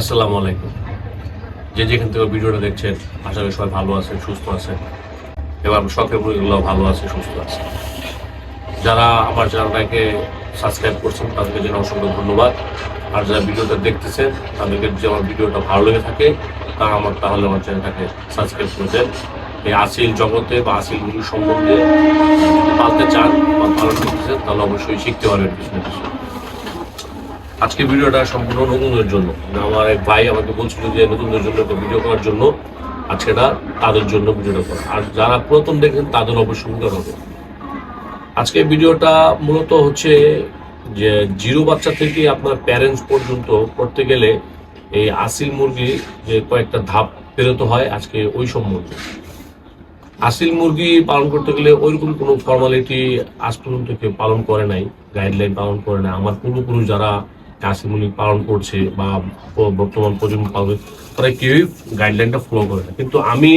আসসালামু আলাইকুম। যে যেখান থেকে ভিডিওটা দেখছেন, আশা করি সবাই ভালো আছে সুস্থ আছে এবং শখের মুরগিগুলো ভালো আছে, সুস্থ আছে। যারা আমার চ্যানেলটাকে সাবস্ক্রাইব করছেন, তাদেরকে যেন অসংখ্য ধন্যবাদ। আর যারা ভিডিওটা দেখতেছেন, তাদেরকে যদি আমার ভিডিওটা ভালো লেগে থাকে তারা আমার তাহলে আমার চ্যানেলটাকে সাবস্ক্রাইব করে দেন। এই আসিল জগতে বা আসিল মুরগি সম্বন্ধে পালতে চান বা পালন করতেছেন, তাহলে অবশ্যই শিখতে পারবেন পিছনে পিছনে আজকে ভিডিওটা সম্পূর্ণ নতুনদের জন্য। আমার এক ভাই আমাকে বলছিল যে নতুনদের জন্য একটা ভিডিও করার জন্য আজকেটা তাদের জন্য ভিডিওটা করা। আর যারা প্রথম দেখেন, তাদের অবশ্যই উপকার হবে আজকে ভিডিওটা মূলত হচ্ছে যে জিরো বাচ্চা থেকে আপনার প্যারেন্টস পর্যন্ত করতে গেলে এই আসিল মুরগি যে কয়েকটা ধাপ পেরোতে হয় আজকে ওই সম্বন্ধে। আসিল মুরগি পালন করতে গেলে ওইরকম কোনো ফর্মালিটি আজ পর্যন্ত কেউ পালন করে নাই গাইডলাইন পালন করে নাই। আমার পূর্বপুরুষ যারা মুরগি পালন করছে বা বর্তমান প্রজন্ম পালন তারা কেউই গাইডলাইনটা ফলো করে না। কিন্তু আমি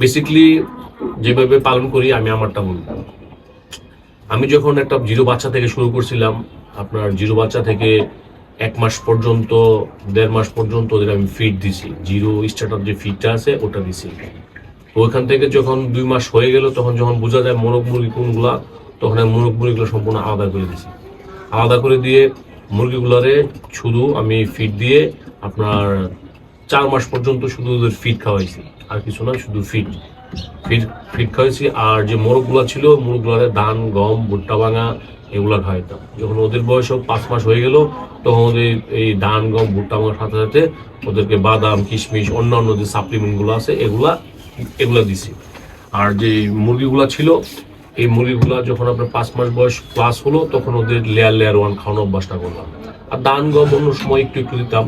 বেসিক্যালি যেভাবে পালন করি, আমি আমারটা বলব আমি যখন একটা জিরো বাচ্চা থেকে শুরু করছিলাম, আপনার জিরো বাচ্চা থেকে এক মাস পর্যন্ত, দেড় মাস পর্যন্ত ওদের আমি ফিড দিছি। জিরো স্টার্টার যে ফিডটা আছে, ওটা দিছি। ওইখান থেকে যখন দুই মাস হয়ে গেল, তখন যখন বোঝা যায় মোরগ মুরগি কোনগুলা, তখন আমি মোরগ মুরগিগুলো সম্পূর্ণ আলাদা করে দিছি। আলাদা করে দিয়ে মুরগিগুলোরে শুধু আমি ফিড দিয়ে আপনার চার মাস পর্যন্ত শুধু ওদের ফিড খাওয়াইছি। আর কিছু না, শুধু ফিড ফিড ফিড খাওয়াইছি। আর যে মোরগগুলো ছিল মোরগগুলোরে ধান, গম, ভুট্টা ভাঙা এগুলা খাওয়াইতাম। যখন ওদের বয়স পাঁচ মাস হয়ে গেল, তখন ওদের এই ধান, গম, ভুট্টা ভাঙার সাথে সাথে ওদেরকে বাদাম, কিশমিশ, অন্যান্য যে সাপ্লিমেন্টগুলো আছে, এগুলা এগুলা দিছি। আর যে মুরগিগুলো ছিল এই মুরগিগুলা যখন আপনার পাঁচ মাস বয়স প্লাস হলো, তখন ওদের লেয়ার লেয়ার ওয়ান খাওয়ানো অভ্যাসটা করলাম। আর দান গম অন্য সময় একটু একটু দিতাম।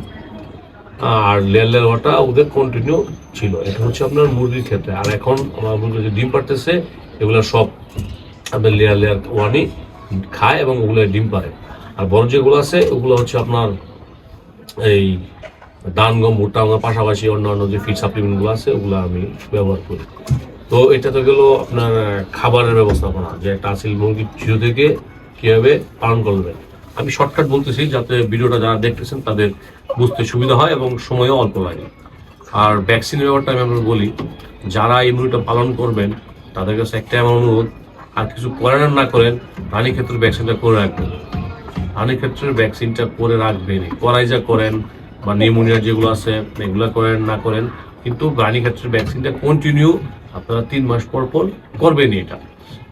আর লেয়ার লেয়ার ওয়াটা ওদের কন্টিনিউ ছিল। এটা হচ্ছে আপনার মুরগির ক্ষেত্রে। আর এখন আমার মুরগি যে ডিম পারতেছে এগুলো সব আপনার লেয়ার লেয়ার ওয়ানই খায় এবং ওগুলো ডিম পারে আর বড় যেগুলো আছে, ওগুলো হচ্ছে আপনার এই ধান গম, ভুট্টা আমার পাশাপাশি অন্যান্য যে ফিড সাপ্লিমেন্টগুলো আছে, ওগুলো আমি ব্যবহার করি। তো এটা তো গেল আপনার খাবারের ব্যবস্থাপনা, যে একটা আসিল মুরগি জিরো থেকে কীভাবে পালন করবেন। আমি শর্টকাট বলতেছি যাতে ভিডিওটা যারা দেখতেছেন তাদের বুঝতে সুবিধা হয় এবং সময়ও অল্প লাগে। আর ভ্যাকসিনের ব্যাপারটা আমি আপনাকে বলি, যারা এই মুরগিটা পালন করবেন, তাদের কাছে একটা আমার অনুরোধ, আর কিছু করেন না করেন প্রাণী ক্ষেত্রে ভ্যাকসিনটা করে রাখবেন। প্রাণী ক্ষেত্রে ভ্যাকসিনটা করে রাখবেন করাই যা করেন বা নিউমোনিয়া যেগুলো আছে, এগুলো করেন না করেন, কিন্তু প্রাণী ক্ষেত্রে ভ্যাকসিনটা কন্টিনিউ আপনারা তিন মাস পর পর করবেনই এটা।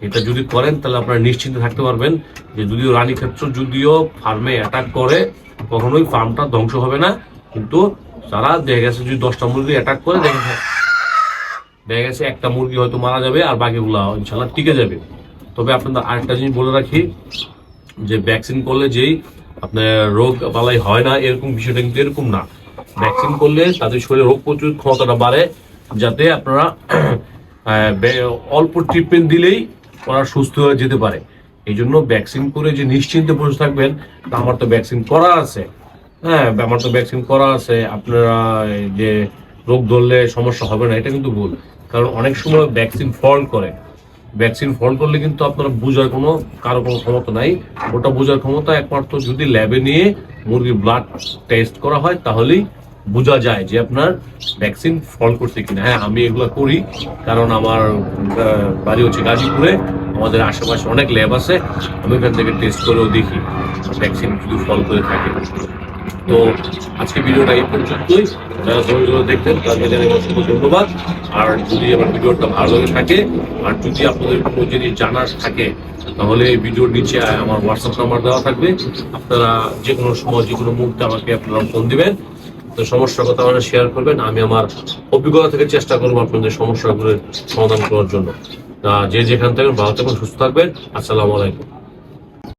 এটা যদি করেন, তাহলে আপনারা নিশ্চিন্তে থাকতে পারবেন যে যদিও রানী ক্ষেত্র যদিও ফার্মে অ্যাটাক করে, কখনোই ফার্মটা ধ্বংস হবে না, কিন্তু তারা দেখা গেছে যদি দশটা মুরগি অ্যাটাক করে, দেখা দেখা গেছে একটা মুরগি হয়তো মারা যাবে আর বাকিগুলো ইনশাল্লাহ টিকে যাবে। তবে আপনাদের আরেকটা জিনিস বলে রাখি, যে ভ্যাকসিন করলে যেই আপনার রোগ বালাই হয় না, এরকম বিষয়টা কিন্তু এরকম না। ভ্যাকসিন করলে তাদের শরীরে রোগ প্রতিরোধ ক্ষমতাটা বাড়ে যাতে আপনারা অল্প ট্রিটমেন্ট দিলেই ওরা সুস্থ হয়ে যেতে পারে। এই জন্য ভ্যাকসিন করে যে নিশ্চিন্তে বসে থাকবেন আমার তো ভ্যাকসিন করা আছে। হ্যাঁ আমার তো ভ্যাকসিন করা আছে। আপনারা যে রোগ ধরলে সমস্যা হবে না, এটা কিন্তু ভুল। কারণ অনেক সময় ভ্যাকসিন ফল করে। ভ্যাকসিন ফল করলে কিন্তু আপনার বোঝার কোনো, কারও কোনো ক্ষমতা নাই। ওটা বোঝার ক্ষমতা একমাত্র যদি ল্যাবে নিয়ে মুরগির ব্লাড টেস্ট করা হয়, তাহলেই বোঝা যায় যে আপনার ভ্যাকসিন ফল করছে কিনা। হ্যাঁ আমি এগুলো করি, কারণ আমার বাড়ি হচ্ছে গাজীপুরে, আমাদের আশেপাশে অনেক ল্যাব আছে, আমি ওখান থেকে টেস্ট করেও দেখি ভ্যাকসিন যদি ফল করে থাকে। তো আজকে ভিডিওটা এই পর্যন্তই। যারা ধৈর্য ধরে দেখতেন তাদের অসংখ্য ধন্যবাদ। আর যদি আমার ভিডিওটা ভালো লাগে থাকে, আর যদি আপনাদের কোনো জিনিস জানার থাকে, তাহলে এই ভিডিওর নিচে আমার হোয়াটসঅ্যাপ নাম্বার দেওয়া থাকবে। আপনারা যে কোনো সময় যে কোনো মুহূর্তে আমাকে আপনারা ফোন দিবেন। তো সমস্যার কথা আপনারা শেয়ার করবেন। আমি আমার অভিজ্ঞতা থেকে চেষ্টা করব আপনাদের সমস্যাগুলোর সমাধান করার জন্য। যে যেখান থেকে ভালো থাকবেন, সুস্থ থাকবেন। আসসালামু আলাইকুম।